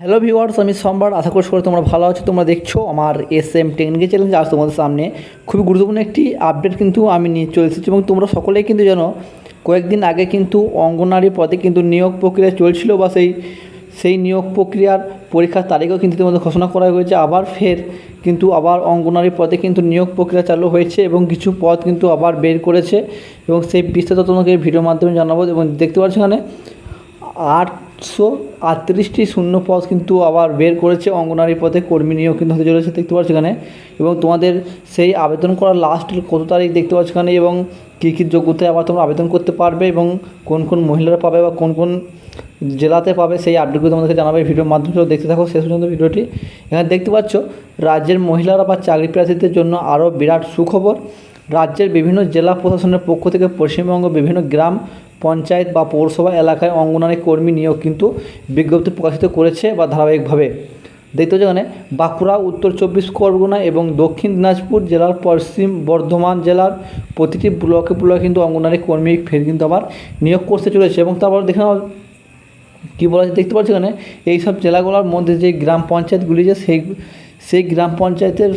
Hello viewers আমি সোমবার। আশা করছি তোমরা ভালো আছো, তোমরা দেখছ আমার এস এম টেকনিক্যাল চ্যালেঞ্জ আজ তোমাদের সামনে। খুবই গুরুত্বপূর্ণ একটি আপডেট কিন্তু আমি নিয়ে চলে এসেছি এবং তোমরা সকলেই কিন্তু জানো, কয়েকদিন আগে কিন্তু অঙ্গনারী পদে কিন্তু নিয়োগ প্রক্রিয়া চলছিল বা সেই সেই নিয়োগ প্রক্রিয়ার পরীক্ষার তারিখও কিন্তু তোমাদের ঘোষণা করা হয়েছে। আবার ফের কিন্তু আবার অঙ্গনারী পদে কিন্তু নিয়োগ প্রক্রিয়া চালু হয়েছে এবং কিছু পদ কিন্তু আবার বের করেছে এবং সেই বিস্তারিত তোমাকে ভিডিওর মাধ্যমে জানাব এবং দেখতে পাচ্ছ এখানে আটশো আটত্রিশটি শূন্য পদ কিন্তু আবার বের করেছে অঙ্গনারী পদে কর্মী নিয়োগ কিন্তু হতে চলেছে, দেখতে পাচ্ছ এখানে। এবং তোমাদের সেই আবেদন করার লাস্টের কত তারিখ দেখতে পাচ্ছ এখানে এবং কী কী যোগ্যতায় আবার তোমরা আবেদন করতে পারবে এবং কোন কোন মহিলারা পাবে বা কোন কোন জেলাতে পাবে সেই আপডেটগুলো তোমাদেরকে জানাবে ভিডিওর মাধ্যমে। দেখতে থাকো শেষ পর্যন্ত ভিডিওটি এখানে দেখতে পাচ্ছ, রাজ্যের মহিলারা বা চাকরি প্রার্থীদের জন্য আরও বিরাট সুখবর। রাজ্যের বিভিন্ন জেলা প্রশাসনের পক্ষ থেকে পশ্চিমবঙ্গ বিভিন্ন গ্রাম পঞ্চায়েত বা পৌরসভা এলাকায় অঙ্গনারী কর্মী নিয়োগ কিন্তু বিজ্ঞপ্তি প্রকাশিত করেছে বা ধারাবাহিকভাবে। দেখতে পাচ্ছ এখানে বাঁকুড়া, উত্তর চব্বিশ পরগনা এবং দক্ষিণ দিনাজপুর জেলার পশ্চিম বর্ধমান জেলার প্রতিটি ব্লকে ব্লকে কিন্তু অঙ্গনারী কর্মী ফের কিন্তু আবার নিয়োগ করতে চলেছে এবং তারপর দেখে কী বলা হচ্ছে দেখতে পাচ্ছ এখানে এই সব জেলাগুলোর মধ্যে যে গ্রাম পঞ্চায়েতগুলি যে সেই সেই গ্রাম পঞ্চায়েতের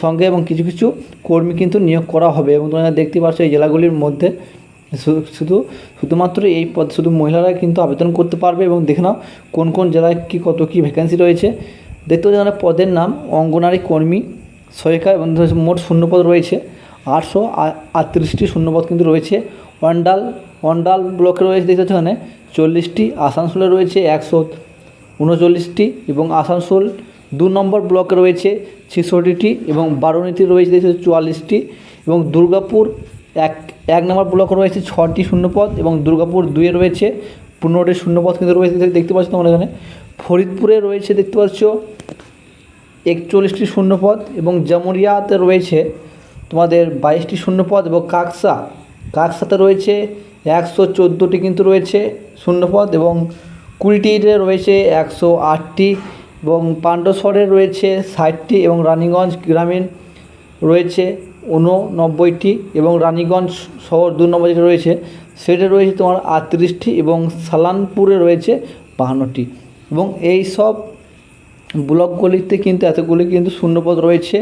সঙ্গে এবং কিছু কিছু কর্মী কিন্তু নিয়োগ করা হবে এবং তোমরা দেখতে পাচ্ছ এই জেলাগুলির মধ্যে শুধু, শুধুমাত্র এই পদ, শুধু মহিলারা কিন্তু আবেদন করতে পারবে এবং দেখে নাও কোন কোন জেলায় কী, কত কী ভ্যাকেন্সি রয়েছে। দেখতে পাচ্ছ পদের নাম অঙ্গনারী কর্মী সহায়িকা এবং মোট শূন্যপদ রয়েছে। আটশো আটত্রিশটি শূন্যপদ কিন্তু রয়েছে। অন্ডাল অন্ডাল ব্লকে রয়েছে দেখতে পাচ্ছ এখানে চল্লিশটি, আসানসোলে রয়েছে একশো উনচল্লিশটি এবং আসানসোল দু নম্বর ব্লকে রয়েছে ছেষট্টিটি এবং বারোনিতে রয়েছে দেখতে চুয়াল্লিশটি এবং দুর্গাপুর এক এক নম্বর ব্লকে রয়েছে ছটি শূন্যপদ এবং দুর্গাপুর দুয়ে রয়েছে, পনেরোটি শূন্যপদ কিন্তু রয়েছে দেখতে পাচ্ছ তোমরা এখানে। ফরিদপুরে রয়েছে, দেখতে পাচ্ছ, একচল্লিশটি শূন্যপদ এবং জামুরিয়াতে রয়েছে তোমাদের বাইশটি শূন্যপদ এবং কাকসা। কাকসাতে রয়েছে একশো চোদ্দোটি কিন্তু রয়েছে শূন্যপদ এবং কুড়িটিতে রয়েছে একশো আটটি এবং পাণ্ডসরে রয়েছে ষাটটি এবং রানীগঞ্জ গ্রামীণ রয়েছে ঊননব্বইটি এবং রানীগঞ্জ শহর দু নম্বর যেটা রয়েছে, সেটা রয়েছে তোমার আটত্রিশটি এবং সালানপুরে রয়েছে বাহান্নটি। এবং এই সব ব্লকগুলিতে কিন্তু এতগুলি কিন্তু শূন্যপদ রয়েছে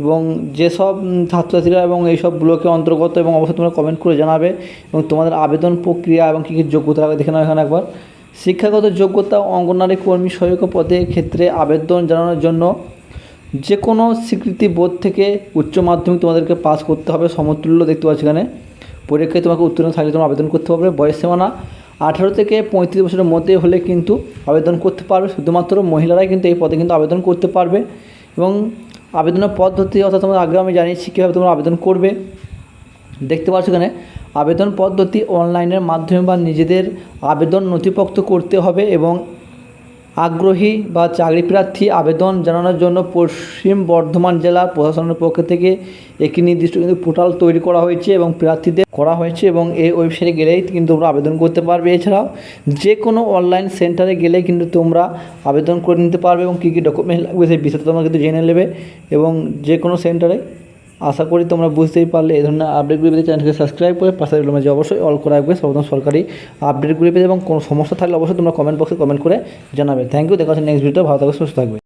এবং যেসব ছাত্রছাত্রীরা এবং এইসব ব্লকে অন্তর্গত এবং অবশ্যই তোমরা কমেন্ট করে জানাবে এবং তোমাদের আবেদন প্রক্রিয়া এবং কী কী যোগ্যতা লাগবে দেখে নাও এখানে একবার। শিক্ষাগত যোগ্যতা অঙ্গনারী কর্মী সহায়ক পদের ক্ষেত্রে আবেদন জানানোর জন্য যে কোনো স্বীকৃতি বোর্ড থেকে উচ্চ মাধ্যমিক তোমাদেরকে পাস করতে হবে, সমতুল্য দেখতে পাচ্ছি এখানে। পরীক্ষায় তোমাকে উত্তীর্ণ থাকলে তোমার আবেদন করতে হবে বয়স সীমানা আঠারো থেকে পঁয়ত্রিশ বছরের মধ্যে হলে কিন্তু আবেদন করতে পারবে। শুধুমাত্র মহিলারাই কিন্তু এই পদে কিন্তু আবেদন করতে পারবে এবং আবেদনের পদ্ধতি অর্থাৎ তোমরা আগে আমি জানিয়েছি কীভাবে তোমরা আবেদন করবে। দেখতে পাচ্ছ এখানে, আবেদন পদ্ধতি অনলাইনের মাধ্যমে বা নিজেদের আবেদন নথিভুক্ত করতে হবে এবং আগ্রহী বা চাকরি প্রার্থী আবেদন জানানোর জন্য পশ্চিম বর্ধমান জেলা প্রশাসনের পক্ষ থেকে একটি নির্দিষ্ট কিন্তু পোর্টাল তৈরি করা হয়েছে এবং প্রার্থীদের করা হয়েছে এবং এই ওয়েবসাইটে গেলেই কিন্তু তোমরা আবেদন করতে পারবে। এছাড়াও যে কোনো অনলাইন সেন্টারে গেলে কিন্তু তোমরা আবেদন করে নিতে পারবে এবং কী কী ডকুমেন্ট লাগবে সেই বিষয়ে তোমরা কিন্তু জেনে নেবে এবং যে কোনো সেন্টারে আশা করি তোমরা বুঝতেই পারলে। এই ধরনের আপডেটগুলি পেতে চ্যানেলকে সাবস্ক্রাইব করে পাশে যে অবশ্যই অল করে রাখবে। সর্বদম সরকারি আপডেটগুলি পেতে এবং কোনো সমস্যা থাকলে অবশ্যই তোমরা কমেন্ট বক্সে কমেন্ট করে জানাবে। থ্যাংক ইউ দেখা হচ্ছে নেক্সট ভিডিও ভালো থাকবে সুস্থ থাকবে।